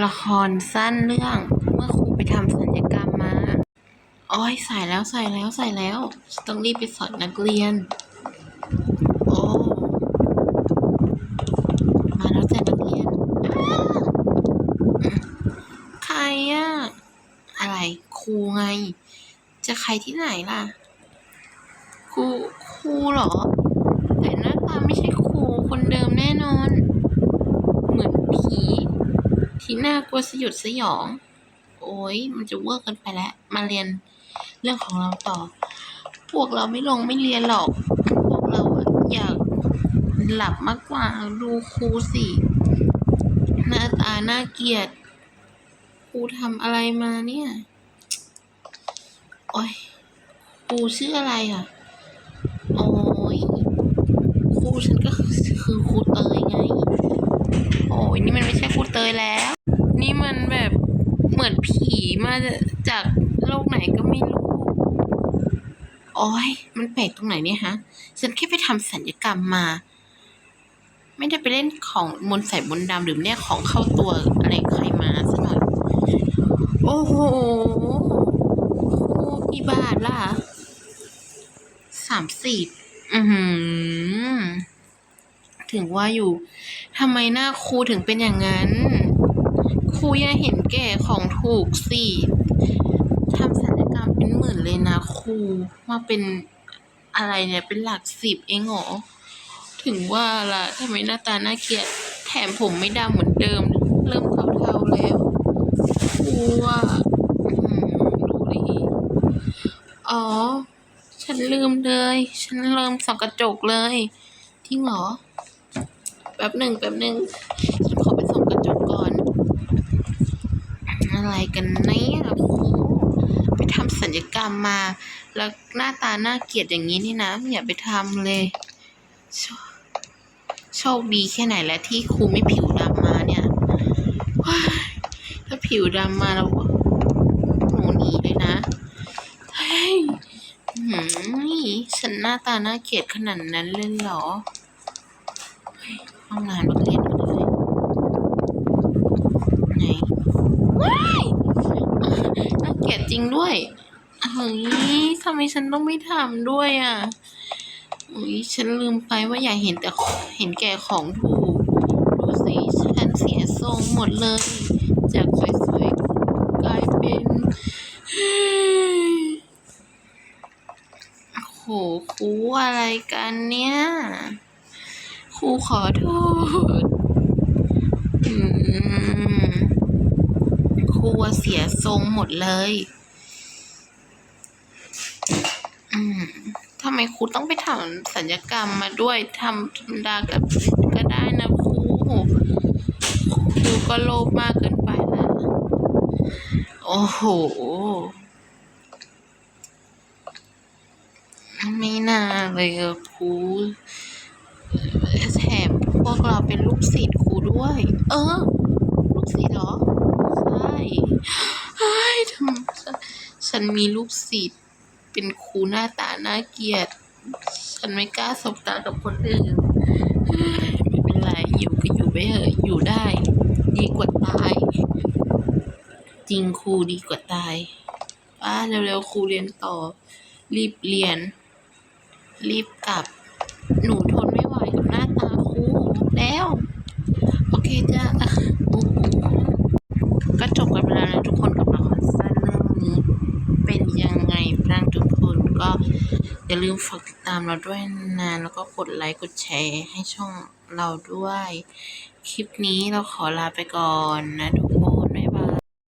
ละครสั้นเรื่องเมื่อครูไปทำสัญญกรรมมาอ้ยใส่แล้วใส่แล้วใส่แล้ว ต้องรีบไปสอนนักเรียน โอ้ มาแล้วจ้ะนักเรียนใครอะอะไรครูไง จะใครที่ไหนล่ะครูครูเหรอแต่หน้าตาไม่ใช่ครูคนเดิมแน่นอน ที่น่ากลัวสยดสยอง โอ้ยมันจะเวอร์กันไปแล้ว มาเรียนเรื่องของเราต่อ พวกเราไม่ลงไม่เรียนหรอก พวกเราอะอยากหลับมากกว่าดูครูสิหน้าตาหน่าเกียดครูทำอะไรมาเนี่ย โอ้ยครูชื่ออะไรอะ โอ้ยครูฉันก็คือครูเตยไง โอ้ยนี่มันไม่ใช่ เตยแล้ว นี่มันแบบเหมือนผีมาจากโลกไหนก็ไม่รู้โอ้ยมันแปลกตรงไหนเนี่ยฮะ ฉันแค่ไปทำสัญญกรรมมา ไม่ได้ไปเล่นของมนต์ใส่มนต์ดำหรือเนี่ยของเข้าตัวอะไรใครมาซะหน่อย โอ้โหกี่บาทล่ะสามสิบอือหือ ถึงว่าอยู่ทำไมหน้าครูถึงเป็นอย่างนั้น ครูอย่าเห็นแก่ของถูกสิทำศัลยกรรมเป็นหมื่นเลยนะครูมาเป็นอะไรเนี่ยเป็นหลักสิบเองเหรอถึงว่าล่ะทำไมหน้าตาน่าเกลียดแถมผมไม่ดำเหมือนเดิม เริ่มเทาๆแล้วครูว่าดูดิอ๋อ ฉันลืมเลย ฉันลืมส่องกระจกเลย ทิ้งเหรอ ป๊บหนึ่งแป๊บหนึ่งฉันขอไปส่องกระจกก่อน อะไรกันเนี่ยครูไปทำสัญญกรรมมา แล้วหน้าตาน่าเกลียดอย่างนี้นี่นะอย่าไปทำเลยโชคดีแค่ไหนแล้วที่ครูไม่ผิวดำมาเนี่ยถ้าผิวดำมาแล้วหนูหนีเลยนะเฮ้ยหืมฉันหน้าตาหน่าเกลียดขนาดนั้นเลยเหรอ ห้องน้ำนักเรียนกันเลยไหนว้ายน่าเกลียดจริงด้วยเฮ้ยทำไมฉันต้องไม่ทำด้วยอะอุ้ยฉันลืมไปว่าอย่าเห็นแต่เห็นแก่ของถูกดูสิฉันเสียทรงหมดเลย จากสวยๆกลายเป็นโอ้โหครูอะไรกันเนี่ย รูขอโทษครูเสียทรงหมดเลยทำไมครูต้องไปทำสัญญกรรมมาด้วยทำธรรมดากับก็ได้นะครูครูก็โลภมากเกินไปนะโอ้โหไม่น่าเลยครู พวกเราเป็นลูกศิษย์ครูด้วย เออ ลูกศิษย์เหรอ ใช่เฮ้ยทำฉันฉันมีลูกศิษย์เป็นครูหน้าตาน่าเกลียด ฉันไม่กล้าสบตากับคนอื่นเฮ้ยไม่เป็นไร อยู่ก็อยู่ไปเถอะ อยู่ได้ ดีกว่าตาย จริงครูดีกว่าตายป้าเร็วๆครูเรียนต่อ รีบเรียน รีบกลับ หนูทนไม่ไหวกับหน้าตาครู แล้ว โอเคจ้ะโอ้โหก็จบกันไปแล้วนะทุกคนกับละครสั้นเรื่องนี้เป็นยังไงบ้างทุกคนก็อย่าลืมฝากติดตามเราด้วยนะแล้วก็กดไลค์กดแชร์ให้ช่องเราด้วย คลิปนี้เราขอลาไปก่อนนะทุกคน